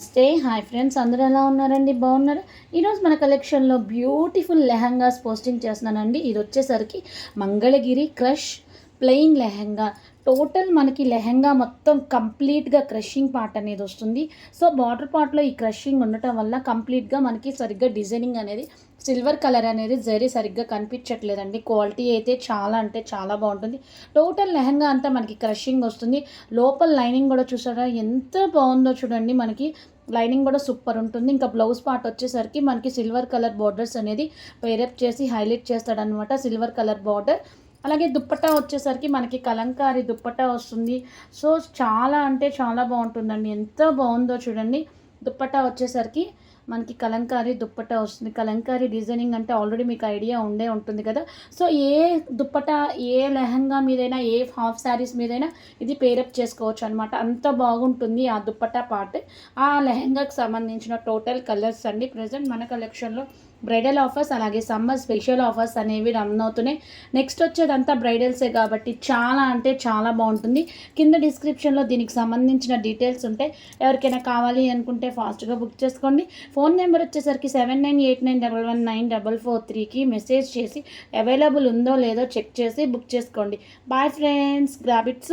Stay hi friends అందరూ ఎలా ఉన్నారండి? బాగున్నారు? ఈరోజు మన కలెక్షన్లో బ్యూటిఫుల్ లెహంగాస్ పోస్టింగ్ చేస్తున్నానండి. ఇది వచ్చేసరికి Mangalagiri crush plain lehenga. Total మనకి లెహంగా మొత్తం కంప్లీట్గా క్రషింగ్ పార్ట్ అనేది వస్తుంది. సో బార్డర్ పార్ట్లో ఈ క్రషింగ్ ఉండటం వల్ల కంప్లీట్గా మనకి సరిగ్గా డిజైనింగ్ అనేది సిల్వర్ కలర్ అనేది జరీ సరిగ్గా కనిపించట్లేదండి. క్వాలిటీ అయితే చాలా అంటే చాలా బాగుంటుంది. టోటల్ లెహంగా అంతా మనకి క్రషింగ్ వస్తుంది. లోపల లైనింగ్ కూడా చూసారా? ఎంత బాగుందో చూడండి మనకి. లైనింగ్ కూడా సూపర్ ఉంటుంది. ఇంకా బ్లౌజ్ పార్ట్ వచ్చేసరికి మనకి సిల్వర్ కలర్ బార్డర్స్ అనేది పేరప్ చేసి హైలైట్ చేస్తాడనమాట సిల్వర్ కలర్ బార్డర్. అలాగే దుప్పటా వచ్చేసరికి మనకి కలంకారీ దుప్పటా వస్తుంది. సో చాలా అంటే చాలా బాగుంటుందండి. ఎంత బాగుందో చూడండి. దుప్పటా వచ్చేసరికి మనకి కలంకారీ దుప్పట వస్తుంది. కలంకారీ డిజైనింగ్ అంటే ఆల్రెడీ మీకు ఐడియా ఉండే ఉంటుంది కదా. సో ఏ దుప్పట ఏ లెహంగా మీదైనా ఏ హాఫ్ శారీస్ మీదైనా ఇది పేరప్ చేసుకోవచ్చు అనమాట అంత బాగుంటుంది ఆ దుప్పట్టా పార్ట్. ఆ లెహంగాకి సంబంధించిన టోటల్ కలర్స్ అండి. ప్రజెంట్ మన కలెక్షన్లో బ్రైడల్ ఆఫర్స్ అలాగే సమ్మర్ స్పెషల్ ఆఫర్స్ అనేవి రన్ అవుతున్నాయి. నెక్స్ట్ వచ్చేదంతా బ్రైడల్సే కాబట్టి చాలా అంటే చాలా బాగుంటుంది. కింద డిస్క్రిప్షన్లో దీనికి సంబంధించిన డీటెయిల్స్ ఉంటాయి. ఎవరికైనా కావాలి అనుకుంటే ఫాస్ట్గా బుక్ చేసుకోండి. ఫోన్ నెంబర్ వచ్చేసరికి seven nine eight nine double one nine double four త్రీకి మెసేజ్ చేసి అవైలబుల్ ఉందో లేదో చెక్ చేసి బుక్ చేసుకోండి. Bye friends గ్రాబిట్స్